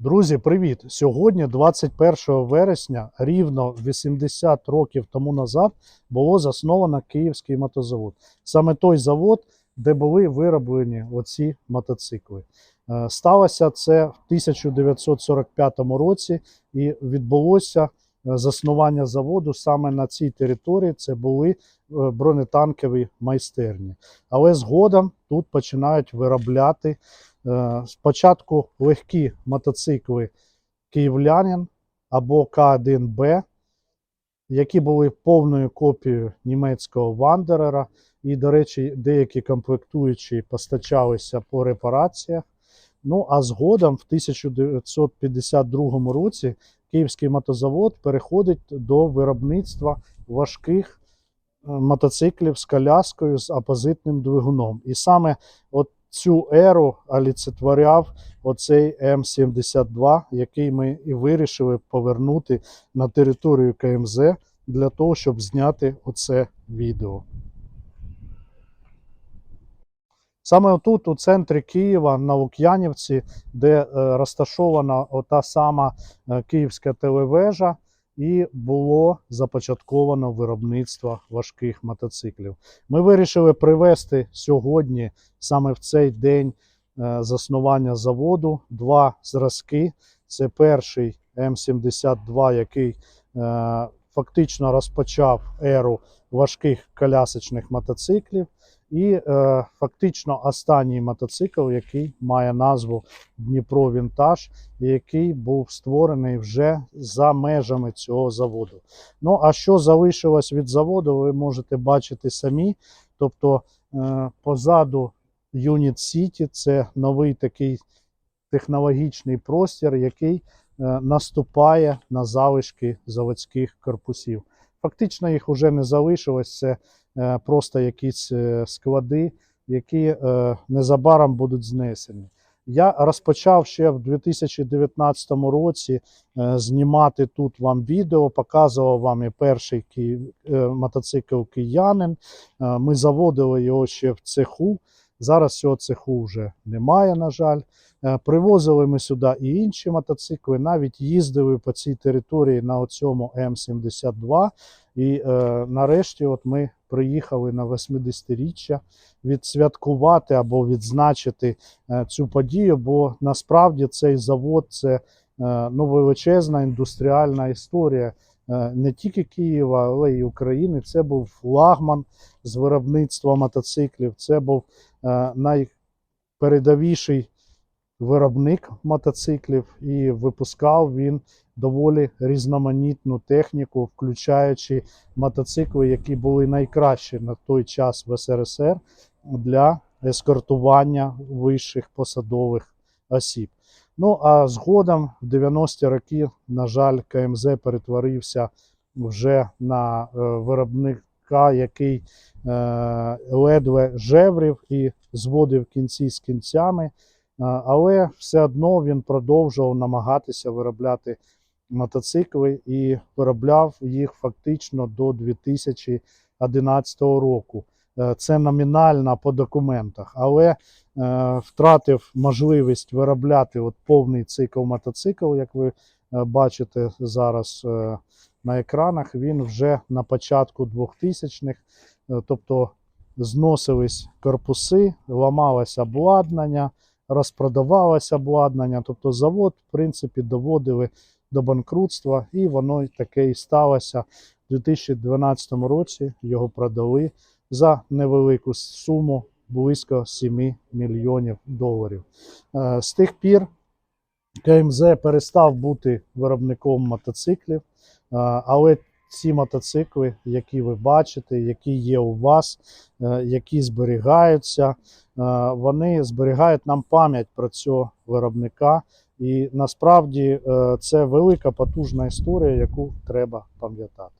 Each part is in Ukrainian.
Друзі, привіт! Сьогодні, 21 вересня, рівно 80 років тому назад, було засновано Київський мотозавод. Саме той завод, де були вироблені оці мотоцикли. Е, Сталося це в 1945 році і відбулося е, заснування заводу саме на цій території. Це були е, бронетанкові майстерні. Але згодом тут починають виробляти Спочатку легкі мотоцикли київлянин або К1Б, які були повною копією німецького Вандерера. І, до речі, деякі комплектуючі постачалися по репараціях. Ну а згодом, в 1952 році, Київський мотозавод переходить до виробництва важких е, мотоциклів з коляскою з опозитним двигуном. І саме от цю еру олицетворяв оцей М72, який ми і вирішили повернути на територію КМЗ для того, щоб зняти оце відео. Саме отут, у центрі Києва, на Лук'янівці, де е, розташована ота сама е, київська телевежа, і було започатковано виробництво важких мотоциклів. Ми вирішили привезти сьогодні, саме в цей день е, заснування заводу, два зразки. Це перший М72, який е, фактично розпочав еру важких колясочних мотоциклів. І е, фактично останній мотоцикл, який має назву Дніпро Вінтаж, який був створений вже за межами цього заводу. Ну а що залишилось від заводу, ви можете бачити самі. Тобто е, позаду Unit City це новий такий технологічний простір, який е, наступає на залишки заводських корпусів. Фактично їх вже не залишилось. Це просто якісь е, склади, які е, незабаром будуть знесені. Я розпочав ще в 2019 році е, знімати тут вам відео, показував вам і перший е, мотоцикл киянин. Е, Ми заводили його ще в цеху. Зараз цього цеху вже немає, на жаль. Е, Привозили ми сюди і інші мотоцикли, навіть їздили по цій території на цьому М72. І е, нарешті от ми приїхали на 80-річчя відсвяткувати або відзначити е, цю подію, бо насправді цей завод це е, ну, величезна індустріальна історія е, не тільки Києва, але й України. Це був флагман з виробництва мотоциклів. Це був найпередовіший виробник мотоциклів, і випускав він доволі різноманітну техніку, включаючи мотоцикли, які були найкращі на той час в СРСР для ескортування вищих посадових осіб. Ну а згодом в 90-ті роки, на жаль, КМЗ перетворився вже на е, виробника, який е, ледве жеврів і зводив кінці з кінцями. А, Але все одно він продовжував намагатися виробляти мотоцикли і виробляв їх фактично до 2011 року. Е, Це номінально по документах, але е, втратив можливість виробляти от повний цикл мотоцикл, як ви е, бачите зараз на екранах. Він вже на початку 2000-х, е, тобто зносились корпуси, ламалося обладнання, розпродавалося обладнання. Тобто завод, в принципі, доводили до банкрутства, і воно таке і сталося. У 2012 році його продали за невелику суму близько 7 мільйонів доларів. Е, З тих пір КМЗ перестав бути виробником мотоциклів, е, але ці мотоцикли, які ви бачите, які є у вас, е, які зберігаються, вони зберігають нам пам'ять про цього виробника. І насправді е, це велика потужна історія, яку треба пам'ятати.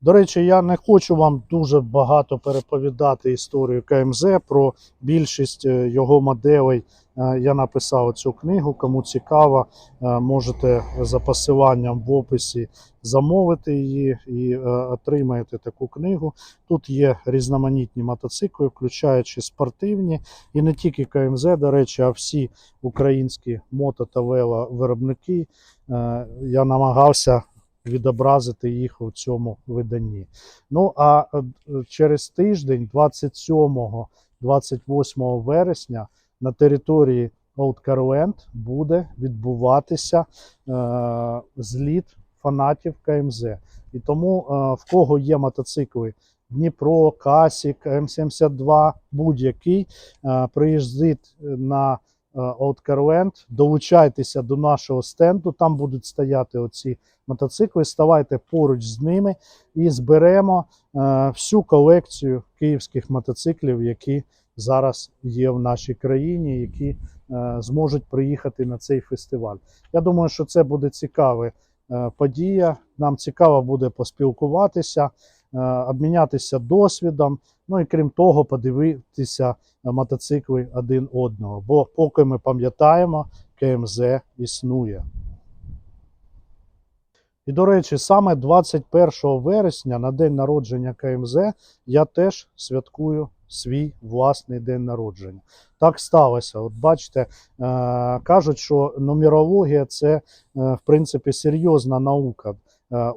До речі, я не хочу вам дуже багато переповідати історію КМЗ про більшість е, його моделей Я написав цю книгу. Кому цікаво, е, можете за посиланням в описі замовити її і е, отримаєте таку книгу. Тут є різноманітні мотоцикли, включаючи спортивні, і не тільки КМЗ, до речі, а всі українські мото та веловиробники. Е, Я намагався відобразити їх у цьому виданні. Ну а е, через тиждень, 27-28 вересня, на території Old Carland буде відбуватися е, зліт фанатів КМЗ. І тому е, в кого є мотоцикли Дніпро, Касік, М72, будь-який, е, приїздить на е, Old Carland, долучайтеся до нашого стенду, там будуть стояти оці мотоцикли, ставайте поруч з ними і зберемо е, всю колекцію київських мотоциклів, які зараз є в нашій країні, які е, зможуть приїхати на цей фестиваль. Я думаю, що це буде цікава е, подія. Нам цікаво буде поспілкуватися, е, обмінятися досвідом. Ну і крім того, подивитися мотоцикли один одного. Бо поки ми пам'ятаємо, КМЗ існує. І, до речі, саме 21 вересня, на день народження КМЗ, я теж святкую свій власний день народження. Так сталося. От бачите, е, кажуть, що нумерологія це, е, в принципі, серйозна наука. Е,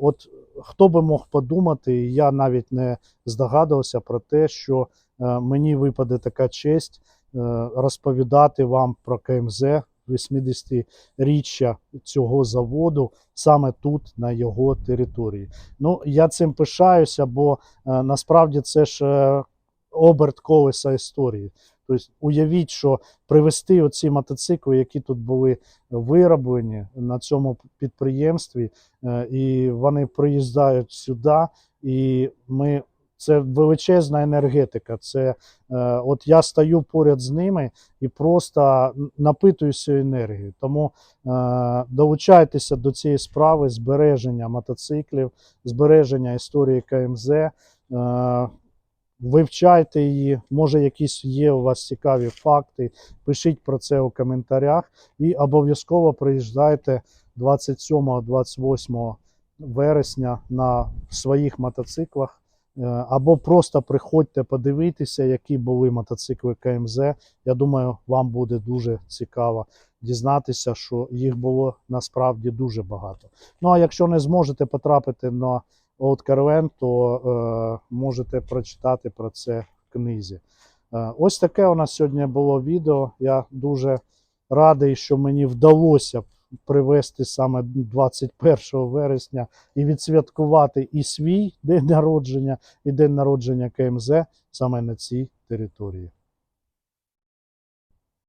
от хто би мог подумати, я навіть не здогадувався про те, що мені випаде така честь розповідати вам про КМЗ 80-річчя цього заводу саме тут, на його території. Ну, я цим пишаюся, бо насправді це ж оберт колеса історії. Тобто, уявіть, що привезти оці мотоцикли, які тут були вироблені на цьому підприємстві, е, і вони приїжджають сюди, і ми. Це величезна енергетика. Це е, от я стою поряд з ними і просто напитуюся енергією. Тому е, долучайтеся до цієї справи збереження мотоциклів, збереження історії КМЗ. Е, вивчайте її. Може, якісь є у вас цікаві факти. Пишіть про це у коментарях і обов'язково приїжджайте 27-28 вересня на своїх мотоциклах. Е, Або просто приходьте подивитися, які були мотоцикли КМЗ. Я думаю, вам буде дуже цікаво дізнатися, що їх було насправді дуже багато. Ну а якщо не зможете потрапити на Old Carven, то е, можете прочитати про це в книзі. Е, ось таке у нас сьогодні було відео. Я дуже радий, що мені вдалося привезти саме 21 вересня і відсвяткувати і свій день народження, і день народження КМЗ саме на цій території.